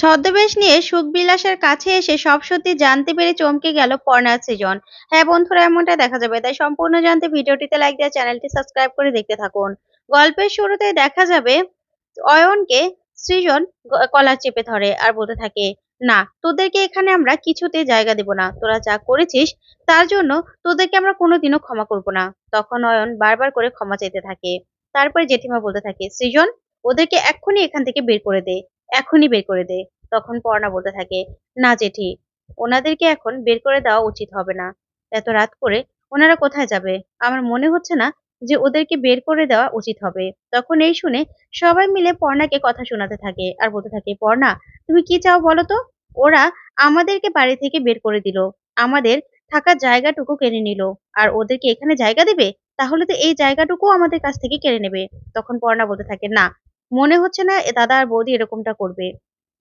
ছদ্মবেশ নিয়ে সুখবিলাসের কাছে এসে সব সত্যি জানতে পেরে চমকে গেল পর্ণা সৃজন। হ্যাঁ বন্ধুরা, এমনটা দেখা যাবে। তাই সম্পূর্ণ জানতে ভিডিওটিতে লাইক দিয়ে চ্যানেলটি সাবস্ক্রাইব করে দেখতে থাকুন। গল্পের শুরুতে দেখা যাবে অয়নকে সৃজন কলার চেপে ধরে আর বলতে থাকে, না, তোদেরকে এখানে আমরা কিছুতে জায়গা দেব না। তোরা যা করেছিস তার জন্য তোদেরকে আমরা কোনোদিনও ক্ষমা করব না। তখন অয়ন বারবার করে ক্ষমা চাইতে থাকে। তারপরে জেঠিমা বলতে থাকে, সৃজন, ওদেরকে এক্ষুনি এখান থেকে বের করে দে। এখনই বের করে দে। তখন পর্ণা বলতে থাকে, না জেঠি, ওনাদেরকে এখন বের করে দেওয়া উচিত হবে না। এত রাত করে ওনারা কোথায় যাবে? আমার মনে হচ্ছে না যে ওদেরকে বের করে দেওয়া উচিত হবে। তখন এই শুনে সবাই মিলে পর্ণাকে কথা শোনাতে থাকে আর বলতে থাকে পর্ণা তুমি কি চাও বলো তো? ওরা আমাদেরকে বাড়ি থেকে বের করে দিল। আমাদের থাকার জায়গাটুকু কেড়ে নিল। আর ওদেরকে এখানে জায়গা দেবে? তাহলে তো এই জায়গাটুকু আমাদের কাছ থেকে কেড়ে নেবে। তখন পর্ণা বলতে থাকে, না মনে হচ্ছে না দাদা আর বৌদি এরকমটা করবে।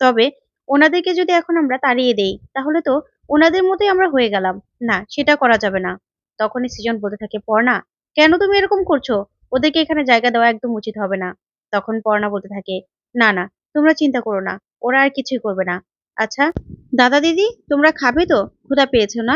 তবে ওনাদেরকে যদি এখন আমরা তাড়িয়ে দেই, তাহলে তো ওনাদের মতোই আমরা হয়ে গেলাম। না, সেটা করা যাবে না। তখনই সৃজন বলতে থাকে, পর্ণা, কেন তুমি এরকম করছ? ওদেরকে এখানে জায়গা দেওয়া একদম উচিত হবে না। তখন পর্ণা বলতে থাকে, না না, তোমরা চিন্তা করো না, ওরা আর কিছুই করবে না। আচ্ছা দাদা দিদি, তোমরা খাবে তো? ক্ষুধা পেয়েছ না?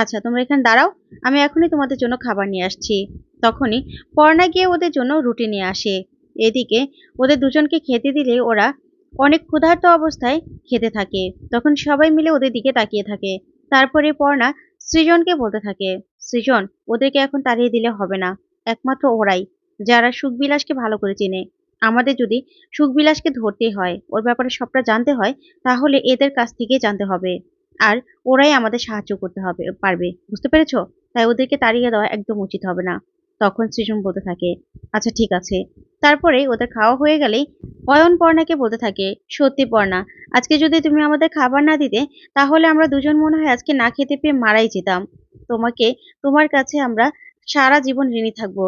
আচ্ছা তোমরা এখানে দাঁড়াও, আমি এখনই তোমাদের জন্য খাবার নিয়ে আসছি। তখনই পর্ণা গিয়ে ওদের জন্য রুটি নিয়ে আসে। এদিকে ওদের দুজনকে খেতে দিলে ওরা অনেক ক্ষুধার্ত অবস্থায় খেতে থাকে। তখন সবাই মিলে ওদের দিকে তাকিয়ে থাকে। তারপরে পর্ণা সৃজনকে বলতে থাকে, সৃজন, ওদেরকে এখন তাড়িয়ে দিলে হবে না। একমাত্র ওরাই, যারা সুখবিলাসকে ভালো করে চেনে। আমাদের যদি সুখবিলাসকে ধরতে হয়, ওর ব্যাপারে সবটা জানতে হয়, তাহলে এদের কাছ থেকে জানতে হবে। আর ওরাই আমাদের সাহায্য করতে হবে, পারবে। বুঝতে পেরেছ? তাই ওদেরকে তাড়িয়ে দেওয়া একদম উচিত হবে না। তখন সৃজন বলতে থাকে আচ্ছা ঠিক আছে। তারপরে ওদের খাওয়া হয়ে গেলেই অয়ন পর্ণাকে বলতে থাকে, সত্যি পর্ণা, আজকে যদি তুমি আমাদের খাবার না দিতে, তাহলে আমরা দুজন মনে হয় আজকে না খেতে পেয়ে মারাই যেতাম। তোমাকে, তোমার কাছে আমরা সারা জীবন ঋণী থাকব।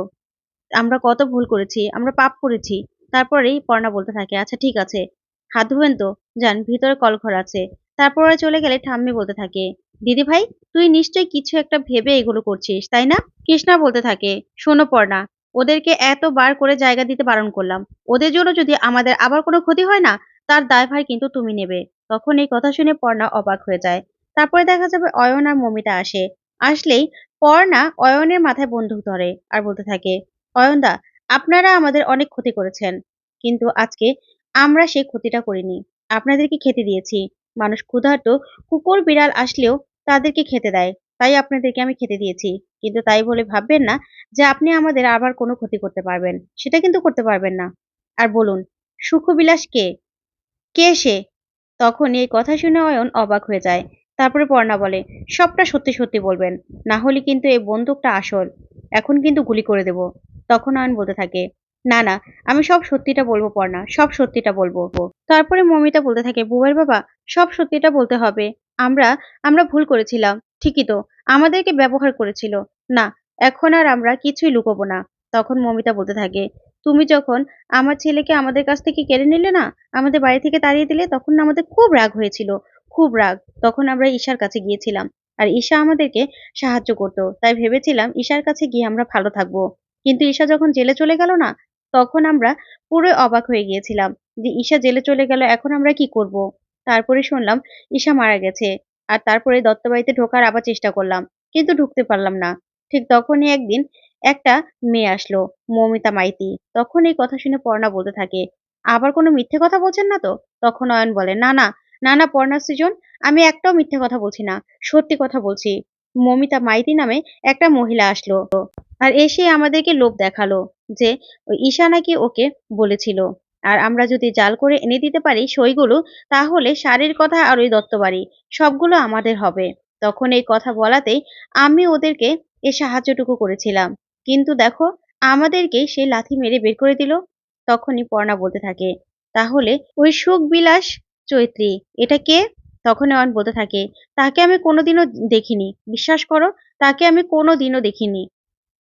আমরা কত ভুল করেছি, আমরা পাপ করেছি। তারপরেই পর্ণা বলতে থাকে আচ্ছা ঠিক আছে। হাত ধুবেন তো? যান, ভিতরে কলঘর আছে। তারপরে চলে গেলে ঠাম্মি বলতে থাকে দিদি ভাই, তুই নিশ্চয়ই কিছু একটা ভেবে এগুলো করছিস, তাই না? কৃষ্ণা বলতে থাকে, শোনো পর্ণা, ওদেরকে এতবার করে জায়গা দিতে বারণ করলাম। ওদের জন্য যদি আমাদের আবার কোনো ক্ষতি হয় না, তার দায়ভার কিন্তু তুমি নেবে তখন এই কথা শুনে পর্ণা অবাক হয়ে যায়। তারপরে দেখা যাবে অয়ন আর মমিতা আসে। আসলেই পর্ণা অয়নের মাথায় বন্দুক ধরে আর বলতে থাকে অয়নদা আপনারা আমাদের অনেক ক্ষতি করেছেন, কিন্তু আজকে আমরা সেই ক্ষতিটা করিনি। আপনাদেরকে খেতে দিয়েছি। মানুষ ক্ষুধার্ত কুকুর, বিড়াল আসলেও তাদেরকে খেতে দেয়। তাই আপনাদেরকে আমি খেতে দিয়েছি। কিন্তু তাই বলে ভাববেন না যে আপনি আমাদের আবার কোনো ক্ষতি করতে পারবেন। সেটা কিন্তু করতে পারবেন না। আর বলুন, সুখবিলাস কে? কে সে? তখন এই কথা শুনে অয়ন অবাক হয়ে যায়। তারপরে পর্ণা বলে, সবটা সত্যি সত্যি বলবেন। না হলে কিন্তু এই বন্দুকটা আসল। এখন কিন্তু গুলি করে দেব। তখন অয়ন বলতে থাকে না না, আমি সব সত্যিটা বলব, পর্ণা, সব সত্যিটা বলব তারপরে মমিতা বলতে থাকে বুবের বাবা, সব সত্যিটা বলতে হবে। আমরা আমরা ভুল করেছিলাম, ঠিকই তো, আমাদেরকে ব্যবহার করেছিল। না, এখন আর আমরা কিছুই লুকোবো না। তখন মমিতা বলতে থাকে, তুমি যখন আমার ছেলেকে আমাদের কাছ থেকে কেড়ে নিলে না, আমাদের বাড়ি থেকে তাড়িয়ে দিলে, তখন আমাদের খুব রাগ হয়েছিল, খুব রাগ। তখন আমরা ঈশার কাছে গিয়েছিলাম, আর ঈশা আমাদেরকে সাহায্য করতো। তাই ভেবেছিলাম, ঈশার কাছে গিয়ে আমরা ভালো থাকব। কিন্তু ঈশা যখন জেলে চলে গেল না তখন আমরা পুরো অবাক হয়ে গিয়েছিলাম যে ঈশা জেলে চলে গেল, এখন আমরা কি করব? তারপরে শুনলাম ঈশা মারা গেছে আর তারপরে দত্তবাড়িতে ঢোকার আবার চেষ্টা করলাম, কিন্তু ঢুকতে পারলাম না। ঠিক তখনই একদিন একটা মেয়ে আসলো, মৌমিতা মাইতি। তখন এই কথা শুনে পর্ণা বলতে থাকে, আবার কোনো মিথ্যে কথা বলছেন না তো? তখন অয়ন বলে, না না না না পর্ণা সৃজন, আমি একটাও মিথ্যে কথা বলছি না, সত্যি কথা বলছি। মমিতা মাইতি নামে একটা মহিলা আসলো। আর এসে আমাদেরকে লোভ দেখাল যে ওই ঈশা নাকি ওকে বলেছিল। আর আমরা যদি জাল করে এনে দিতে পারি সইগুলো, তাহলে শাড়ির কথা আর ওই দত্তবাড়ি, সবগুলো আমাদের হবে। তখন এই কথা বলাতেই আমি ওদেরকে এ সাহায্যটুকু করেছিলাম। কিন্তু দেখো, আমাদেরকে সে লাথি মেরে বের করে দিল। তখনই পর্ণা বলতে থাকে, তাহলে ওই সুখ বিলাস চৈত্রী, এটা কে? তখন বলতে থাকে, তাকে আমি কোনোদিনও দেখিনি। বিশ্বাস করো, তাকে আমি কোনোদিনও দেখিনি।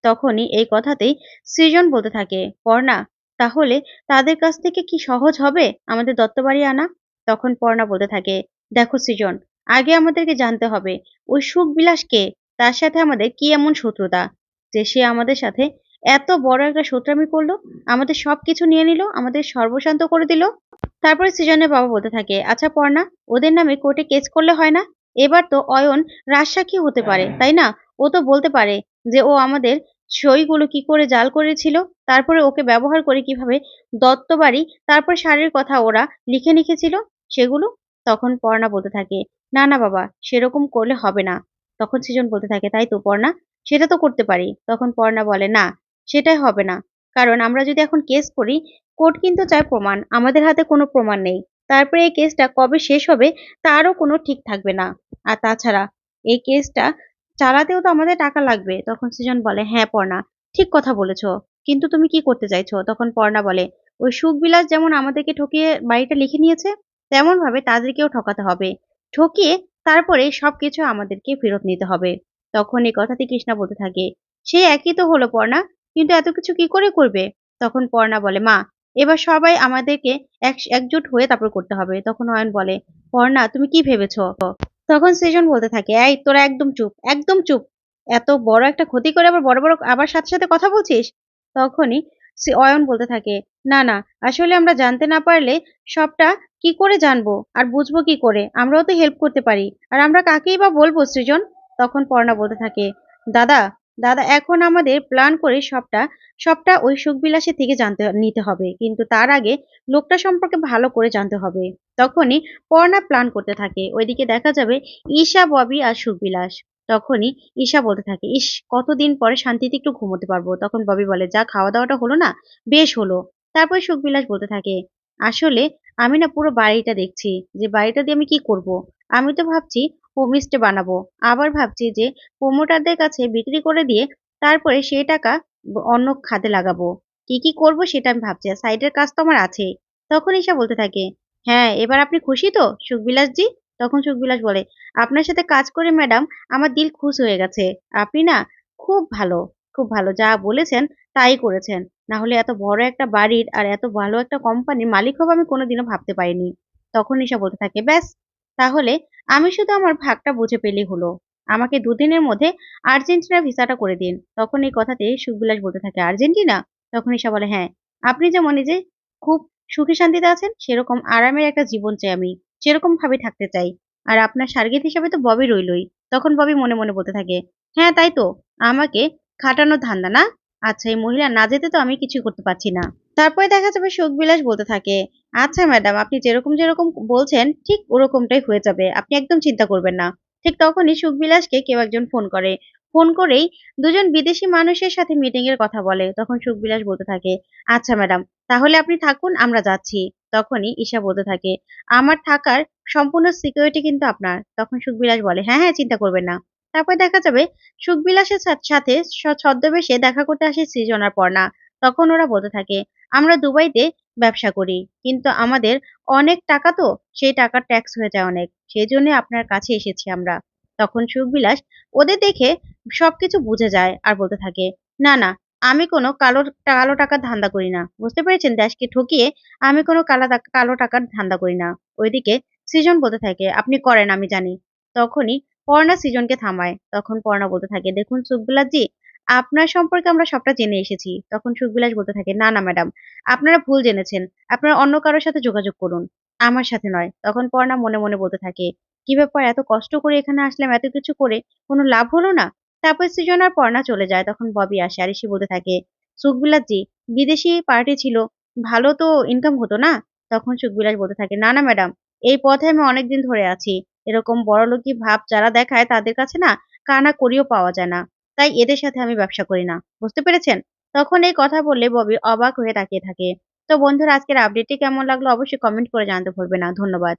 তখনই এই কথাতেই সৃজন বলতে থাকে, পর্ণা, তাহলে তাদের কাছ থেকে কি সহজ হবে আমাদের দত্তবাড়ি আনা? তখন পর্ণা বলতে থাকে, দেখো সৃজন, আগে আমাদেরকে জানতে হবে, ওই সুখবিলাস কে? তার সাথে আমাদের কি এমন শত্রুতা? যে সে আমাদের সাথে এত বড় একটা শত্রামি করল, আমাদের সবকিছু নিয়ে নিল, আমাদের সর্বশান্ত করে দিল? তারপরে সৃজনের বাবা বলতে থাকে আচ্ছা পর্ণা, ওদের নামে কোর্টে কেস করলে হয় না? এবার তো অয়ন রাজসাক্ষী হতে পারে, তাই না? ও তো বলতে পারে যে ও আমাদের সইগুলো কি করে জাল করেছিল? তারপরে ওকে ব্যবহার করে কীভাবে দত্ত বাড়ি, তারপর শাড়ির কথা ওরা লিখে লিখেছিল সেগুলো তখন পর্ণা বলতে থাকে। না না বাবা, সেরকম করলে হবে না। তখন সৃজন বলতে থাকে, তাই তো পর্ণা, সেটা তো করতে পারি। তখন পর্ণা বলে, না, সেটাই হবে না। কারণ আমরা যদি এখন কেস করি, কোর্ট কিন্তু চায় প্রমাণ, আমাদের হাতে কোনো প্রমাণ নেই। তারপরে এই কেসটা কবে শেষ হবে, তারও কোনো ঠিক থাকবে না। আর তাছাড়া এই কেসটা চালাতেও তো আমাদের টাকা লাগবে। তখন সৃজন বলে হ্যাঁ পর্ণা, ঠিক কথা বলেছ। কিন্তু তুমি কি করতে চাইছো? তখন পর্ণা বলে, ওই সুখবিলাস যেমন আমাদেরকে ঠকিয়ে বাড়িটা লিখে নিয়েছে তেমন ভাবে তাদেরকেও ঠকাতে হবে। ঠকিয়ে তারপরে সবকিছু আমাদেরকে ফেরত নিতে হবে। তখন এই কথাটি কৃষ্ণা বলতে থাকে সে একই তো হলো, পর্ণা, কিন্তু এত কিছু কি করে করবে? তখন পর্ণা বলে, মা, এবার সবাই আমাদেরকে এক, একজোট হয়ে তারপর করতে হবে। তখন অয়ন বলে, পর্ণা, তুমি কি ভেবেছো? তখন সৃজন বলতে থাকে, এই, তোরা একদম চুপ একদম চুপ। এত বড় একটা ক্ষতি করে আবার বড় বড় আবার সাথে সাথে কথা বলছিস? তখনই সে অয়ন বলতে থাকে, না না, আসলে আমরা জানতে না পারলে সবটা কি করে জানব? আর বুঝব কি করে? আমরাও তো হেল্প করতে পারি। আর আমরা কাকেই বা বলব সৃজন? তখন পর্ণা বলতে থাকে, দাদা দাদা, এখন আমাদের প্ল্যান করে সবটা সবটা ওই সুখবিলাসের থেকে জানতে, নিতে হবে। কিন্তু তার আগে লোকটা সম্পর্কে ভালো করে জানতে হবে। তখনই পর্ণা প্ল্যান করতে থাকে। ওইদিকে দেখা যাবে ঈশা, ববি আর সুখবিলাস। তখনই ঈশা বলতে থাকে, ইস, কতদিন পরে শান্তিতে একটু ঘুমোতে পারব? তখন ববি বলে, যা খাওয়া দাওয়াটা হলো না, বেশ হলো। তারপর সুখবিলাস বলতে থাকে, আসলে আমি না পুরো বাড়িটা দেখছি। যে বাড়িটা দিয়ে আমি কি করব। আমি তো ভাবছি হোমস্টে বানাবো। আবার ভাবছি যে প্রমোটারদের কাছে বিক্রি করে দিয়ে তারপরে সেই টাকা অন্য খাতে লাগাবো। কি কি করব সেটা আমি ভাবছি। সাইডের কাজ তো আমার আছে। তখন ঈশা বলতে থাকে হ্যাঁ এবার আপনি খুশি তো সুখবিলাস জি তখন সুখবিলাস বলে, আপনার সাথে কাজ করে ম্যাডাম, আমার দিল খুশ হয়ে গেছে। আপনি না খুব ভালো খুব ভালো। যা বলেছেন তাই করেছেন। না হলে এত বড় একটা বাড়ির আর এত ভালো একটা কোম্পানির মালিক হব আমি কোনোদিনও ভাবতে পারিনি। তখন ঈশা বলতে থাকে, ব্যাস তাহলে আমি শুধু আমার ভাগটা বুঝে পেলেই হলো। আমাকে দুদিনের মধ্যে আর্জেন্টিনা ভিসাটা করে দিন। তখন এই কথাতে সুখবিলাস বলতে থাকে, আর্জেন্টিনা? তখন ঈশা বলে হ্যাঁ আপনি যেমন যে খুব সুখী শান্তিতে আছেন, সেরকম আরামের একটা জীবন চাই আমি, সেরকম ভাবে থাকতে চাই। আর আপনার সার্গিত হিসাবে তো ববি রইলই। তখন ববি মনে মনে বলতে থাকে হ্যাঁ তাই তো, আমাকে খাটানোর ধান্দা না? আচ্ছা এই মহিলা না যেতে তো আমি কিছু করতে পারছি না। তারপরে দেখা যাবে সুখবিলাস বলতে থাকে। আচ্ছা ম্যাডাম, আপনি যেরকম যেরকম বলছেন, ঠিক ওরকমটাই হয়ে যাবে। আপনি একদম চিন্তা করবেন না। ঠিক তখনই সুখবিলাসকে কেউ একজন ফোন করে। ফোন করেই দুজন বিদেশি মানুষের সাথে মিটিং এর কথা বলে, তখন সুখবিলাস বলতে থাকে আচ্ছা ম্যাডাম, তাহলে আপনি থাকুন, আমরা যাচ্ছি। তখনই ঈশা বলতে থাকে, আমার থাকার সম্পূর্ণ সিকিউরিটি কিন্তু আপনার। তখন সুখবিলাস বলে হ্যাঁ হ্যাঁ চিন্তা করবেন না। তারপর দেখা যাবে সুখবিলাসের সাথে ছদ্মবেশে দেখা করতে আসে সৃজনার পর্ণা। তখন ওরা বলতে থাকে আমরা দুবাইতে ব্যবসা করি। কিন্তু আমাদের অনেক টাকা তো সেই টাকার ট্যাক্স হয়ে যায় অনেক। সেই জন্য আপনার কাছে এসেছি আমরা। তখন সুখবিলাস ওদের দেখে সবকিছু বুঝে যায় আর বলতে থাকে, না না, আমি কোনো কালো কালো টাকার ধান্দা করি না। বুঝতে পেরেছেন? দেশকে ঠকিয়ে আমি কোনো কালা কালো টাকার ধান্দা করি না। ওইদিকে সৃজন বলতে থাকে, আপনি করেন, আমি জানি। তখনই পর্ণা সৃজনকে থামায়। তখন পর্ণা বলতে থাকে, দেখুন সুখবিলাস জি আপনার সম্পর্কে আমরা সবটা জেনে এসেছি। তখন সুখবিলাস বলতে থাকে, না না, ম্যাডাম, আপনারা ভুল জেনেছেন। আপনারা অন্য কারোর সাথে যোগাযোগ করুন। আমার সাথে নয়। তখন পর্ণা মনে মনে বলতে থাকে, কি ব্যাপার, এত কষ্ট করে এখানে আসলাম, এত কিছু করে? কোনো লাভ হলো না? তারপর সৃজন আর পর্ণা চলে যায়, তখন ববি আসে আর এসে বলতে থাকে সুখবিলাস জি বিদেশি পার্টি ছিল, ভালো তো ইনকাম হতো না? তখন সুখবিলাস বলতে থাকে, না না, ম্যাডাম, এই পথে আমি অনেকদিন ধরে আছি। এরকম বড়লোকি ভাব যারা দেখায় তাদের কাছে না কানা করিও পাওয়া যায় না। তাই এদের সাথে আমি ব্যবসা করি না। বুঝতে পেরেছেন? তখন এই কথা বললে ববি অবাক হয়ে তাকিয়ে থাকে। তো বন্ধুরা, আজকের আপডেটটি কেমন লাগল অবশ্যই কমেন্ট করে জানাতে ভুলবে না। ধন্যবাদ।